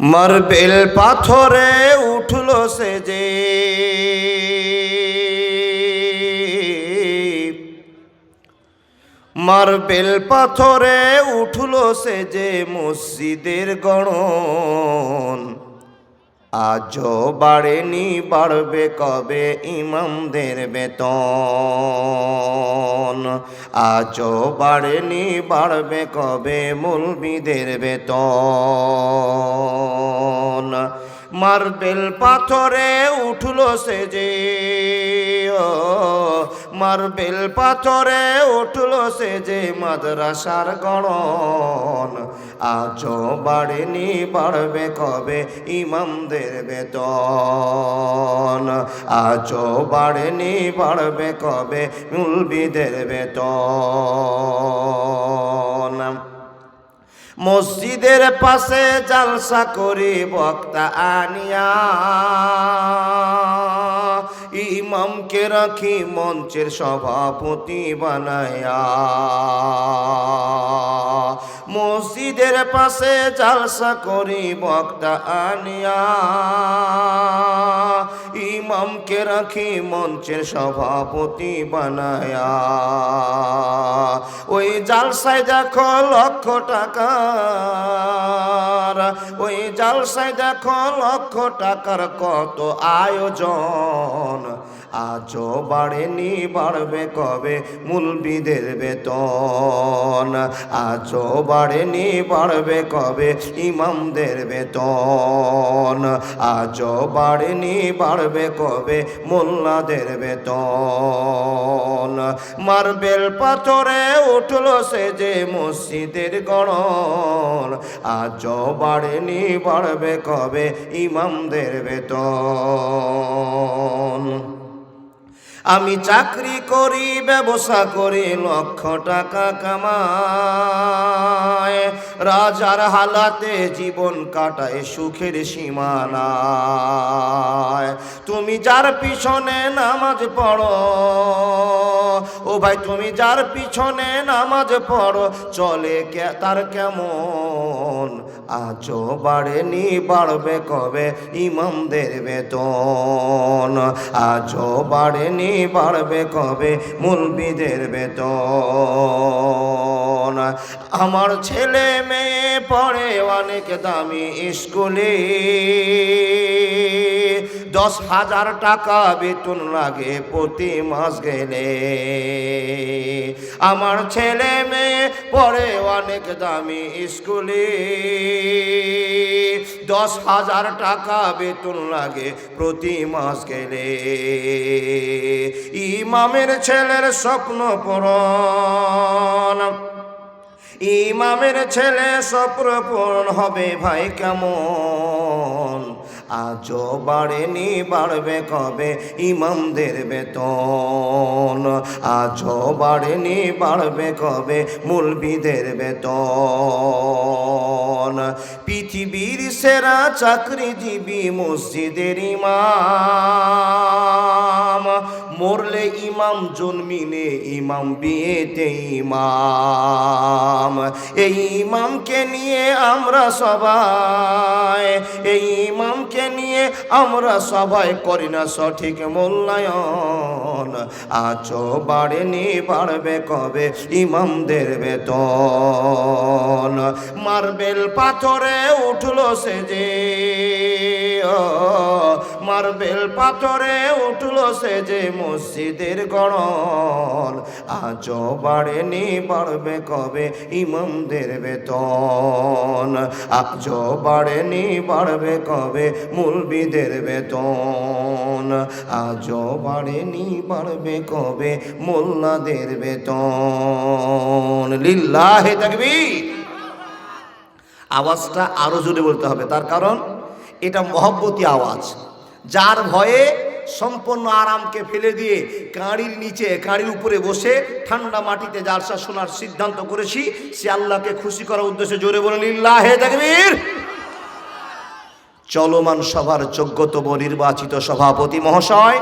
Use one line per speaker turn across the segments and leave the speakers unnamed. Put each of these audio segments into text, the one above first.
Marble পাথরে উঠল সে যে। মার্বেল পাথরে উঠল সে যে মসজিদের গণন। আজও বাড়েনি, বাড়বে কবে ইমামদের বেতন? আজও বাড়েনি, বাড়বে কবে মুলবিদের বেতন? মার্বেল পাথরে উঠল সে যে মার্বেল পাথরে উঠল সে যে মাদ্রাসার গণন আজও বাড়েনি, বাড়বে কবে ইমামদের বেতন? আজও বাড়েনি, বাড়বে কবে মুলবিদের বেতন? মসজিদের পাশে জালসা করি বক্তা আনিয়া। ইমামকে রাখি মঞ্চের সভাপতি বানায়া। মসজিদের পাশে জালসা করি বক্তা আনিয়া। ইমামকে রাখি মঞ্চের সভাপতি বানায়া। ওই জালসায় দেখো লক্ষ টাকার, ওই জালসায় দেখো লক্ষ টাকার কত আয়োজন। আজও বাড়েনি বাড়বে কবে? মুলবিদের বেতন। আজও বাড়েনি বাড়বে কবে? ইমামদের বেতন। আজও বাড়েনি বাড়বে কবে? মোল্লাদের বেতন। মার্বেল পাথরে উঠল সে যে মসজিদের গণন। আজও বাড়েনি বাড়বে কবে? ইমামদের বেতন। আমি চাকরি করি, ব্যবসা করি, লক্ষ টাকা কামায় রাজার হালাতে জীবন কাটায়, সুখের সীমানায়। তুমি যার পিছনে নামাজ পড়ো, ও ভাই, তুমি যার পিছনে নামাজ পড়ো, চলে তার কেমন? আজও বাড়েনি, বাড়বে কবে? ইমামদের বেতন। আজও বাড়েনি, বাড়বে কবে? মুলবিদের বেতন। আমার ছেলে মেয়ে পড়ে অনেক দামি স্কুলে। দশ হাজার টাকা বেতন লাগে প্রতি মাস গেলে। আমার ছেলে মেয়ে পড়ে অনেক দামি স্কুলে। দশ হাজার টাকা বেতন লাগে প্রতি মাস গেলে। ইমামের ছেলের স্বপ্ন পূরণ। ইমামের ছেলে স্বপ্ন পূরণ হবে ভাই কেমন? আজও বাড়েনি, বাড়বে কবে? ইমামদের বেতন। আজও বাড়েনি, বাড়বে কবে? মুলবিদের বেতন। পৃথিবীর সেরা চাকরিজীবী মসজিদের ইমাম। মরলে ইমাম, জন্মিলে ইমাম, বিয়েতে ইমাম। এই ইমামকে নিয়ে আমরা সবাই, এই ইমামকে নিয়ে আমরা সবাই করি না সঠিক মূল্যায়ন। আচো বাড়েনি, বাড়বে কবে? ইমামদের বেতন। মার্বেল পাথরে উঠল সে যে ও, মার্বেল পাথরে উঠল সে যে মসজিদের গড়ন আজও বাড়েনি বাড়বে কবে ইমামদের বেতন? আজও বাড়েনি বাড়বে কবে মুলবিদের বেতন? আজও বাড়েনি বাড়বে কবে মোল্লাদের বেতন? লিল্লাহে তাকবীর। আওয়াজটা আরও জোরে বলতে হবে তার কারণ এটা মহব্বতী আওয়াজ। যার ভয়ে সম্পূর্ণ আরামকে ফেলে দিয়ে কাঁড়ির নিচে কাঁড়ির উপরে বসে ঠান্ডা মাটিতে জালসা শোনার সিদ্ধান্ত করেছি, সে আল্লাহকে খুশি করার উদ্দেশ্যে জোরে বলে, লিল্লাহে তাকবীর! চলমান সভার যোগ্যতম নির্বাচিত সভাপতি মহাশয়,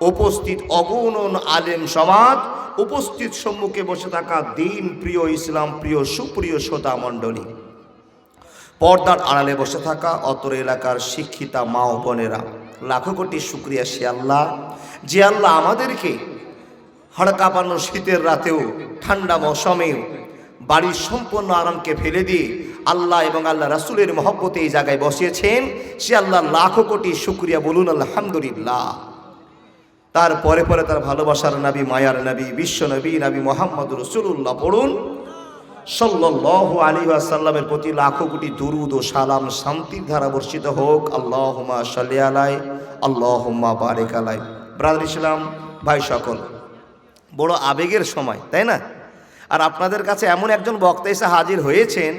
উপস্থিত অগুণন আলেম সমাজ, উপস্থিত সম্মুখে বসে থাকা দিন, প্রিয় ইসলাম, প্রিয় সুপ্রিয় শ্রোতা মণ্ডলী। পর্দার আড়ালে বসে থাকা অতর এলাকার শিক্ষিতা মা বোনেরা। লাখো কোটি শুক্রিয়া, সে আল্লাহ, যে আল্লাহ আমাদেরকে হড়কাপানো শীতের রাতেও, ঠান্ডা মৌসুমেও বাড়ির সম্পূর্ণ আরামকে ফেলে দিয়ে আল্লাহ এবং আল্লাহ রাসুলের মহব্বতে এই জায়গায় বসিয়েছেন, সে আল্লাহ লাখো কোটি শুক্রিয়া বলুন, আলহামদুলিল্লাহ। তারপরে পরে তার ভালোবাসার নবী, মায়ার নবী, বিশ্ব নবী নবী মোহাম্মদ রসুল্লাহ পড়ুন। সাল্লাহ আলী আসাল্লামের প্রতি লাখো কোটি দুরুদ ও সালাম শান্তির ধারা বর্ষিত হোক। আল্লাহমা সাল্লি আলাই আল্লাহম্মা বারেক আলাই ব্রাদার ইসলাম, ভাই সকল, বড় আবেগের সময়, তাই না? আর আপনাদের কাছে এমন একজন বক্তা এসে হাজির হয়েছেন,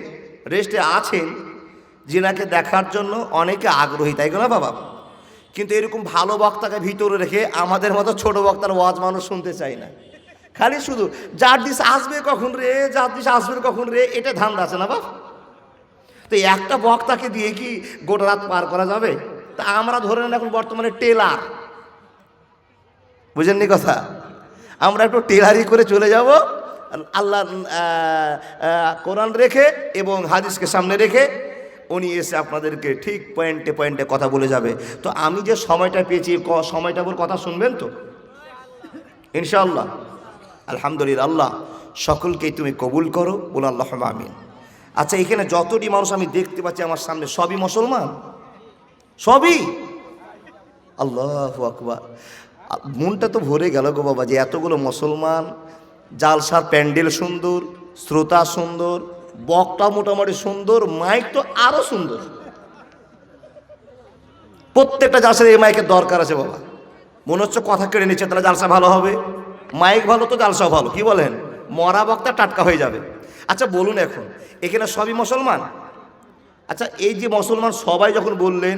রেস্টে আছেন, যিনাকে দেখার জন্য অনেকে আগ্রহী, তাই না বাবা? কিন্তু এরকম ভালো বক্তাকে ভিতরে রেখে আমাদের মতো ছোট বক্তার ওয়াজ মানুষ শুনতে চায় না। খালি শুধু, যার দিস আসবে কখন রে, যার দিস আসবে কখন রে, এটা ধান্দা আছে না বাপ? তো একটা বক্তাকে দিয়ে কি গোটা রাত পার করা যাবে? তা আমরা ধরে নেন এখন বর্তমানে টেলার। বুঝেন বুঝেননি কথা? আমরা একটু টেলারি করে চলে যাব, আল্লাহ কোরআন রেখে এবং হাদিসকে সামনে রেখে উনি এসে আপনাদেরকে ঠিক পয়েন্টে পয়েন্টে কথা বলে যাবে। তো আমি যে সময়টা পেয়েছি সময়টা ওর কথা শুনবেন তো? ইনশাআল্লাহ। আলহামদুলিল্লাহ, আল্লাহ, সকলকেই তুমি কবুল করো, বলে আল্লাহ আমিন। আচ্ছা এখানে যতটি মানুষ আমি দেখতে পাচ্ছি আমার সামনে, সবই মুসলমান? সবই? আল্লাহ আকবার। মনটা তো ভরে গেল গো বাবা, যে এতগুলো মুসলমান, জালসার প্যান্ডেল সুন্দর, শ্রোতা সুন্দর বকটা মোটামুটি সুন্দর, মাইক তো আরও সুন্দর। প্রত্যেকটা জালসার এই মাইকের দরকার আছে বাবা। মনে হচ্ছে কথা কেড়ে নিচ্ছে, তাহলে জালসা ভালো হবে। মাইক ভালো তো জালসাও ভালো, কি বলেন? মরা বক্তা টাটকা হয়ে যাবে। আচ্ছা বলুন এখন, এখানে সবই মুসলমান? আচ্ছা এই যে মুসলমান সবাই যখন বললেন,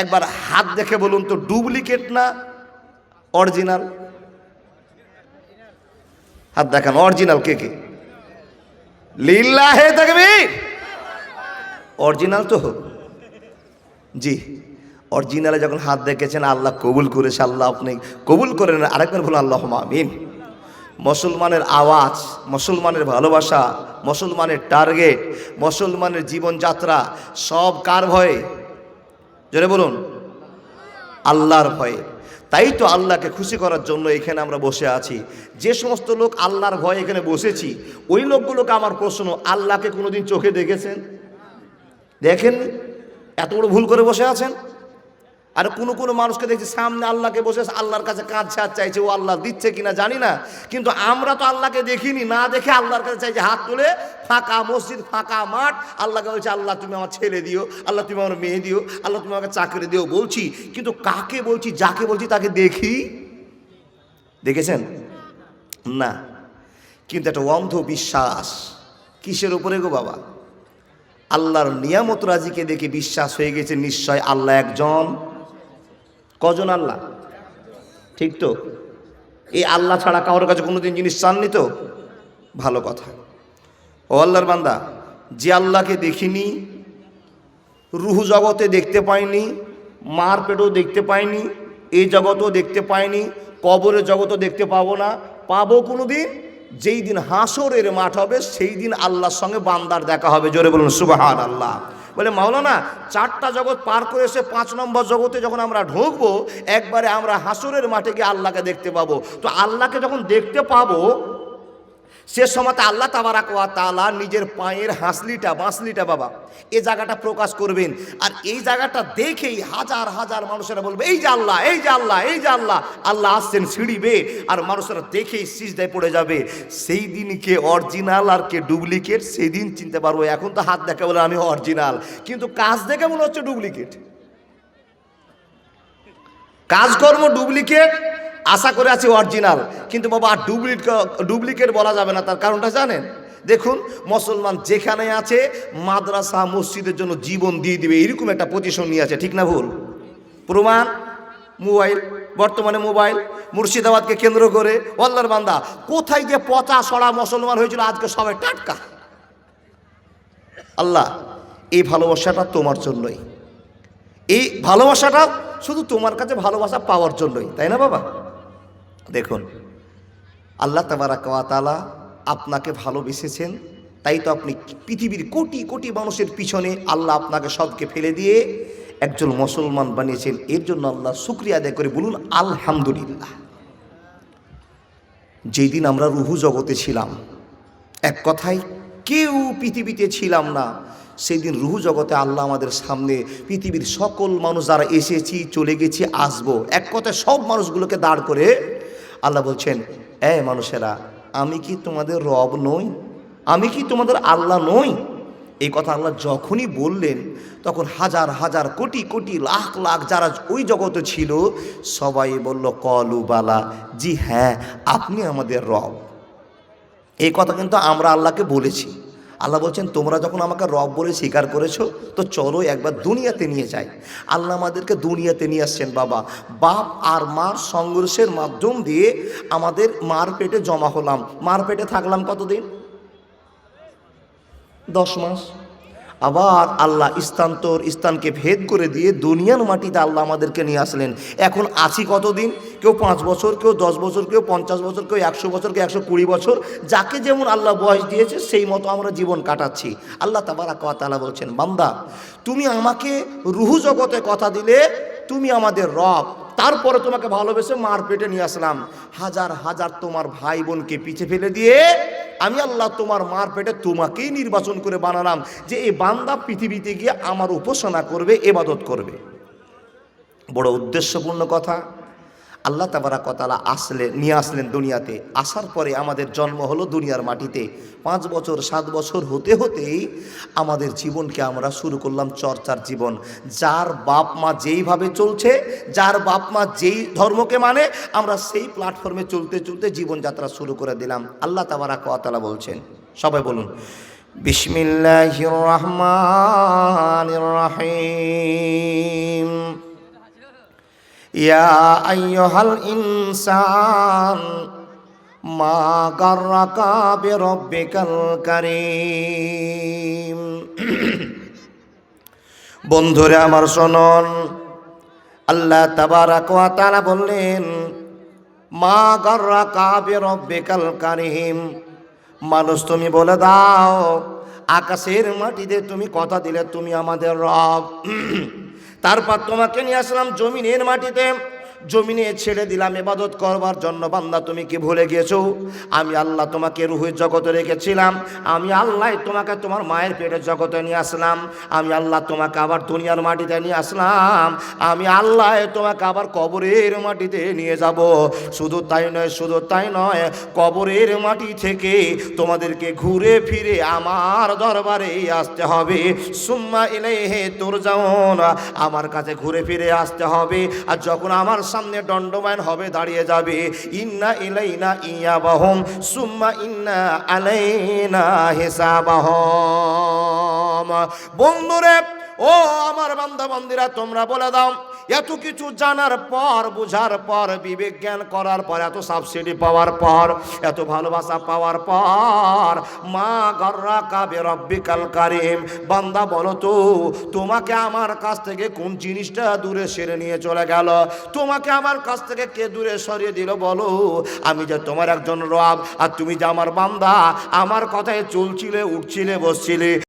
একবার হাত দেখে বলুন তো, ডুপ্লিকেট না অরিজিনাল? হাত দেখান, অরিজিনাল কে কে? লিল্লাহে তাকবীর! অরিজিনাল তো জি। অরিজিনালে যখন হাত দেখেছেন, আল্লাহ কবুল করেছে, আল্লাহ আপনি কবুল করেন আরেকবার বলুন আল্লাহ আমিন। মুসলমানের আওয়াজ, মুসলমানের ভালোবাসা, মুসলমানের টার্গেট, মুসলমানের জীবনযাত্রা, সব কার ভয়ে? জোরে বলুন, আল্লাহর ভয়ে। তাই তো আল্লাহকে খুশি করার জন্য এখানে আমরা বসে আছি। যে সমস্ত লোক আল্লাহর ভয়ে এখানে বসেছি, ওই লোকগুলোকে আমার প্রশ্ন, আল্লাহকে কোনোদিন চোখে দেখেছেন? দেখেন এত বড় ভুল করে বসে আছেন? আর কোনো কোনো মানুষকে দেখছি সামনে আল্লাহকে বসে আল্লাহর কাছে কাঁধ ছাড় চাইছে, ও আল্লাহ দিচ্ছে কিনা জানি না। কিন্তু আমরা তো আল্লাহকে দেখিনি, না দেখে আল্লাহর কাছে চাইছে হাত তুলে ফাঁকা মসজিদ, ফাঁকা মাঠ, আল্লাহকে বলছে, আল্লাহ, তুমি আমার ছেলে দিও, আল্লাহ, তুমি আমার মেয়ে দিও, আল্লাহ, তুমি আমাকে চাকরি দিও, বলছি। কিন্তু কাকে বলছি, যাকে বলছি তাকে দেখি? দেখেছেন? না। কিন্তু একটা অন্ধ বিশ্বাস, কিসের উপরে গো বাবা? আল্লাহর নিয়ামত রাজিকে দেখে বিশ্বাস হয়ে গেছে নিশ্চয় আল্লাহ একজন। কজন আল্লাহ? ঠিক তো? এই আল্লাহ ছাড়া কারোর কাছে কোনোদিন জিনিস চাননি তো? ভালো কথা। ও আল্লাহর বান্দা, যে আল্লাহকে দেখিনি, রুহু জগতে দেখতে পাইনি, মার পেটেও দেখতে পাইনি এই জগতেও দেখতে পাইনি, কবরের জগতও দেখতে পাবো না, পাবো কোনো দিন যেই দিন হাসরের মাঠ হবে, সেই দিন আল্লাহর সঙ্গে বান্দার দেখা হবে। জোরে বলুন সুবাহান আল্লাহ বলে, মাওলানা, চারটা জগৎ পার করে এসে পাঁচ নম্বর জগতে যখন আমরা ঢুকবো, একবারে আমরা হাসুরের মাঠে গিয়ে আল্লাহকে দেখতে পাবো। তো আল্লাহকে যখন দেখতে পাবো সে সময়তে আল্লাহ তাবারাক ওয়া তাআলা নিজের পায়ের হাসলিটা, বাঁশলিটা বাবা এই জায়গাটা প্রকাশ করবেন। আর এই জায়গাটা দেখেই হাজার হাজার মানুষেরা বলবে, এই যে আল্লাহ, এই যে আল্লাহ, এই যে আল্লাহ আল্লাহ আসছেন সিঁড়ি বেয়ে আর মানুষেরা দেখেই সিজদায় পড়ে যাবে। সেই দিন কে অরিজিনাল আর কে ডুপ্লিকেট, সেই দিন চিনতে পারব। এখন তো হাত দেখে বলে, আমি অরিজিনাল। কিন্তু কাজ দেখে মনে হচ্ছে ডুপ্লিকেট। কাজকর্ম ডুপ্লিকেট আশা করে আছি অরিজিনাল কিন্তু বাবা আর ডুপ্লিকেট ডুপ্লিকেট বলা যাবে না, তার কারণটা জানেন? দেখুন, মুসলমান যেখানে আছে, মাদ্রাসা মসজিদের জন্য জীবন দিয়ে দিবে, এরকম একটা পজিশন নিয়ে আছে, ঠিক না ভুল? প্রমাণ, মোবাইল, বর্তমানে মোবাইল, মুর্শিদাবাদকে কেন্দ্র করে অল্লার বান্দা, কোথায় যে পচা সড়া মুসলমান হয়েছিল, আজকে সবাই টাটকা। আল্লাহ, এই ভালোবাসাটা তোমার জন্যই। এই ভালোবাসাটা শুধু তোমার কাছে ভালোবাসা পাওয়ার জন্যই, তাই না বাবা? দেখুন, আল্লাহ তাবারাকালা আপনাকে ভালোবেসেছেন, তাই তো আপনি পৃথিবীর কোটি কোটি মানুষের পিছনে আল্লাহ আপনাকে সবকে ফেলে দিয়ে একজন মুসলমান বানিয়েছেন। এর জন্য আল্লাহ শুক্রিয়া আদায় করে বলুন, আলহামদুলিল্লাহ। যেই দিন আমরা রুহু জগতে ছিলাম, এক কথায় কেউ পৃথিবীতে ছিলাম না, সেই দিন রুহু জগতে আল্লাহ আমাদের সামনে পৃথিবীর সকল মানুষ যারা এসেছি, চলে গেছি, আসব। এক কথায় সব মানুষগুলোকে দাঁড় করে আল্লাহ বলছেন এ মানুষেরা, আমি কি তোমাদের রব নই? আমি কি তোমাদের আল্লাহ নই? এই কথা আল্লাহ যখনই বললেন, তখন হাজার হাজার, কোটি কোটি, লাখ লাখ যারা ওই জগতে ছিল, সবাই বলল, কলু বালা, জি হ্যাঁ আপনি আমাদের রব। এই কথা কিন্তু আমরা আল্লাহকে বলেছি। আল্লাহ বলছেন, তোমরা যখন আমাকে রব বলে স্বীকার করেছ, তো চলো একবার দুনিয়াতে নিয়ে যাই। আল্লাহ আমাদেরকে দুনিয়াতে নিয়ে আসছেন, বাবা। বাপ আর মার সংঘর্ষের মাধ্যম দিয়ে আমাদের মার পেটে জমা হলাম। মার পেটে থাকলাম কতদিন? দশ মাস। আবার আল্লাহ স্থান্তর স্থানকে ভেদ করে দিয়ে দুনিয়ার মাটিতে আল্লাহ আমাদেরকে নিয়ে আসলেন। এখন আছি কতদিন? কেউ পাঁচ বছর, কেউ দশ বছর, কেউ পঞ্চাশ বছর, কেউ একশো বছর, কেউ একশো কুড়ি বছর। যাকে যেমন আল্লাহ বয়স দিয়েছে, সেই মতো আমরা জীবন কাটাচ্ছি। আল্লাহ তাবারা তালা বলছেন, বান্দা, তুমি আমাকে রুহু জগতে কথা দিলে, তুমি আমাদের রব। তারপরে তোমাকে ভালোবেসে মার পেটে নিয়ে আসলাম। হাজার হাজার তোমার ভাই বোনকে পিছে ফেলে দিয়ে আমি আল্লাহ তোমার মার পেটে তোমাকেই নির্বাচন করে বানালাম যে এই বান্দা পৃথিবীতে গিয়ে আমার উপাসনা করবে, এবাদত করবে। বড় উদ্দেশ্যপূর্ণ কথা। আল্লাহ তাবারা কতালা আসলে নিয়ে আসলেন দুনিয়াতে। আসার পরে আমাদের জন্ম হলো দুনিয়ার মাটিতে। পাঁচ বছর, সাত বছর হতে হতেই আমাদের জীবনকে আমরা শুরু করলাম চর্চার জীবন। যার বাপ মা যেইভাবে চলছে, যার বাপ মা যেই ধর্মকে মানে আমরা সেই প্ল্যাটফর্মে চলতে চলতে জীবনযাত্রা শুরু করে দিলাম। আল্লাহ তাবারা কতালা বলছেন, সবাই বলুন, বিসমিল্লাহির রহমানির রহিম। আইয়ুহাল ইনসান মা গাররাকা বিরাব্বিকাল কারীম। বন্ধুরে আমার শোনন, আল্লাহ তাবারাক ওয়া তাআলা বললেন, মা গাররাকা বিরাব্বিকাল কারীম। মানুষ তুমি বলে দাও, আকাশের মাটিতে তুমি কথা দিলে তুমি আমাদের রব। তারপর তোমাকে নিয়ে আসলাম জমিনের মাটিতে। জমিনে ছেড়ে দিলাম এবাদত করবার জন্য। বান্দা, তুমি কি ভুলে গিয়েছো? আমি আল্লাহ তোমাকে রুহের জগতে রেখেছিলাম। আমি আল্লাহ তোমাকে তোমার মায়ের পেটের জগতে নিয়ে আসলাম। আমি আল্লাহ তোমাকে আবার দুনিয়ার মাটিতে নিয়ে আসলাম। আমি আল্লাহ তোমাকে আবার কবরের মাটিতে নিয়ে যাব। শুধু তাই নয়, শুধু তাই নয়, কবরের মাটি থেকে তোমাদেরকে ঘুরে ফিরে আমার দরবারে আসতে হবে। সুম্মা এলে হে তোর যেমন আমার কাছে ঘুরে ফিরে আসতে হবে। আর যখন আমার সামনে দণ্ডমান হবে, দাঁড়িয়ে যাবে। ইন্না ইলাইনা ইয়া বাহম সুম্মা ইন্না আলাইনা হিসাবাহম। বন্ধুরে, ও আমার বান্দা বান্দিরা তোমরা বলে দাও এত কিছু জানার পর, বুঝার পর বিবেক জ্ঞান করার পর, এত সাবসিডি পাওয়ার পর, এত ভালোবাসা পাওয়ার পর, মা গর্রা কাবে রব্বিকাল কারিম। বান্দা বলো তো, তোমাকে আমার কাছ থেকে কোন জিনিসটা দূরে সেরে নিয়ে চলে গেল? তোমাকে আমার কাছ থেকে কে দূরে সরিয়ে দিল বলো? আমি যে তোমার একজন রব, আর তুমি যে আমার বান্দা, আমার কথায় চলছিলে, উঠছিলে, বসছিলে